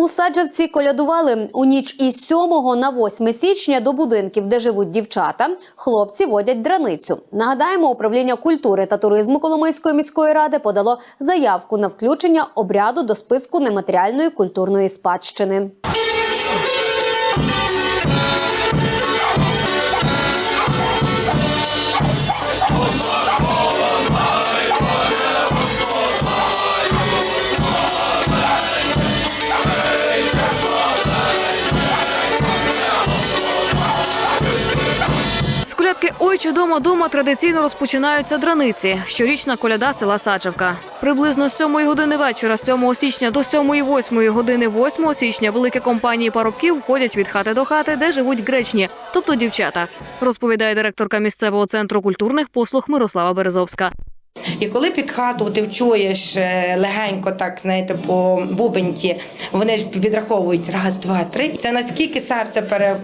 У Саджавці колядували у ніч із 7 на 8 січня до будинків, де живуть дівчата. Хлопці водять драницю. Нагадаємо, управління культури та туризму Коломийської міської ради подало заявку на включення обряду до списку нематеріальної культурної спадщини. Колядки дома дома традиційно розпочинаються драниці. Щорічна коляда села Саджавка. Приблизно з 7 години вечора, 7 січня до 7-8 години 8 січня великі компанії парубків входять від хати до хати, де живуть гречні, тобто дівчата, розповідає директорка місцевого центру культурних послуг Мирослава Березовська. І коли під хату ти вчуєш е, легенько, так знаєте, по бубенті, вони ж відраховують раз, два, три. Це наскільки серце пере.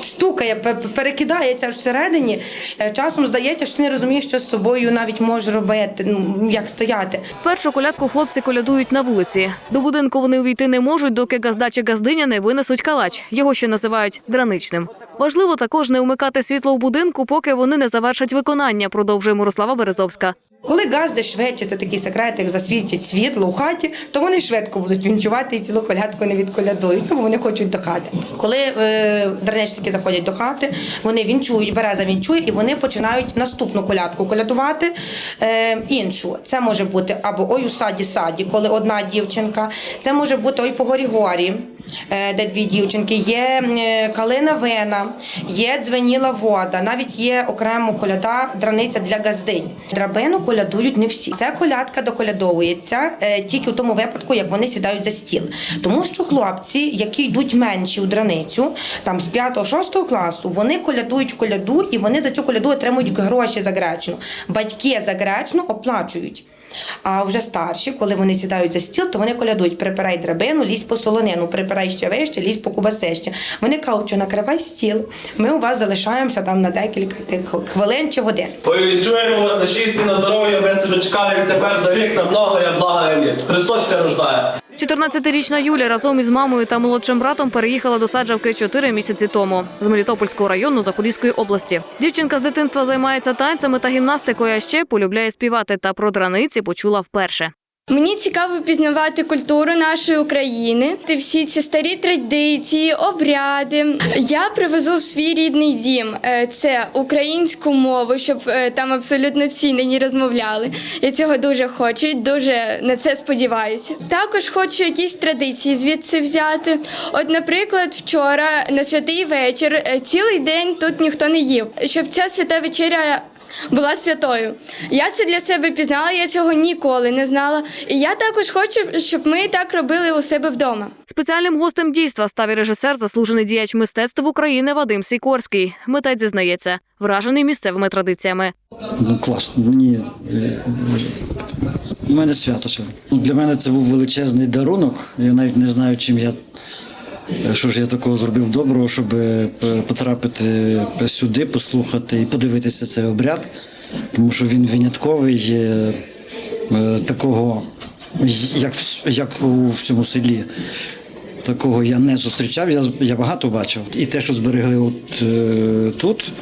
Стукає, пе- пе- перекидається всередині. Е, Часом здається, що ти не розумієш, що з собою навіть можеш робити, ну як стояти. Першу колядку хлопці колядують на вулиці. До будинку вони увійти не можуть, доки газдача газдиня не винесуть калач. Його ще називають драничним. Важливо також не вмикати світло в будинку, поки вони не завершать виконання, продовжує Мирослава Березовська. Коли газди швидше, це такий секрет, як засвітять світло у хаті, то вони швидко будуть вінчувати і цілу колядку не відколядують. Ну, бо вони хочуть до хати. Коли е, дернечники заходять до хати, вони вінчують, береза вінчує, і вони починають наступну колядку колядувати е, іншу. Це може бути або ой у саді саді, коли одна дівчинка. Це може бути ой по горі горі, е, де дві дівчинки. Є е, калина вина, є дзвеніла вода, навіть є окремо коляда, драниця для газдинь. Драбину колядують не всі. Ця колядка доколядовується е, тільки в тому випадку, як вони сідають за стіл. Тому що хлопці, які йдуть менші у драницю, там з 5-6 класу, вони колядують коляду і вони за цю коляду отримують гроші за гречну. Батьки за гречну оплачують. А вже старші, коли вони сідають за стіл, то вони колядують припирай драбину, лізь по солонину, припирай ще вище, лізь по кубасище. Вони кажуть, що накривай стіл. Ми у вас залишаємося там на декілька тих хвилин чи годин. Ой, вас на щастя, на здоров'я, без дочекали тепер за вікна, много, я блага. Христос це рождає. 14-річна Юля разом із мамою та молодшим братом переїхала до Саджавки 4 місяці тому з Мелітопольського району Запорізької області. Дівчинка з дитинства займається танцями та гімнастикою, а ще полюбляє співати та про драниці почула вперше. Мені цікаво пізнавати культуру нашої України, та всі ці старі традиції, обряди. Я привезу в свій рідний дім е, це українську мову, щоб е, там абсолютно всі на ній розмовляли. Я цього дуже хочу, дуже на це сподіваюся. Також хочу якісь традиції звідси взяти. От, наприклад, вчора на святий вечір е, цілий день тут ніхто не їв, щоб ця свята вечеря була святою. Я це для себе пізнала, я цього ніколи не знала. І я також хочу, щоб ми так робили у себе вдома. Спеціальним гостем дійства став і режисер, заслужений діяч мистецтв України Вадим Сікорський. Митець зізнається, вражений місцевими традиціями. Ну, класно. Мені е, у мене свято сьогодні. Ну, Для мене це був величезний дарунок. Я навіть не знаю, чим я. Що ж я такого зробив доброго, щоб е, потрапити сюди, послухати і подивитися цей обряд, тому що він винятковий е, е, такого, як як у в цьому селі. Такого я не зустрічав, я, я багато бачив. І те, що зберегли от, е, тут,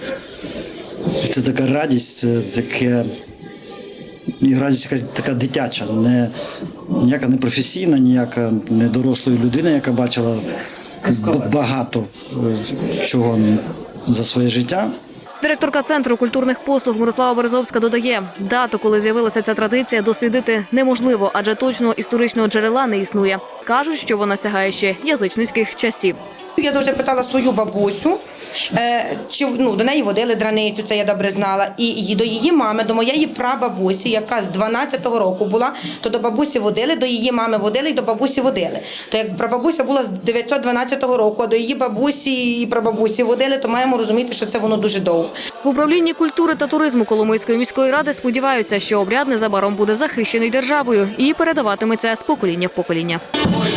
це така радість, це таке. І радість якась така дитяча, не, ніяка не професійна, ніяка не дорослої людини, яка бачила багато е, чого за своє життя. Директорка центру культурних послуг Мирослава Березовська додає, дату, коли з'явилася ця традиція, дослідити неможливо, адже точного історичного джерела не існує. кажуть, що вона сягає ще язичницьких часів. Я завжди питала свою бабусю, чи ну, до неї водили драницю, це я добре знала. І, до її мами, до моєї прабабусі, яка з 12-го року була, то до бабусі водили, до її мами водили і до бабусі водили. То як прабабуся була з 912 року, а до її бабусі і прабабусі водили, то маємо розуміти, що це воно дуже довго. В управлінні культури та туризму Коломийської міської ради сподіваються, що обряд незабаром буде захищений державою і передаватиметься з покоління в покоління. Ой,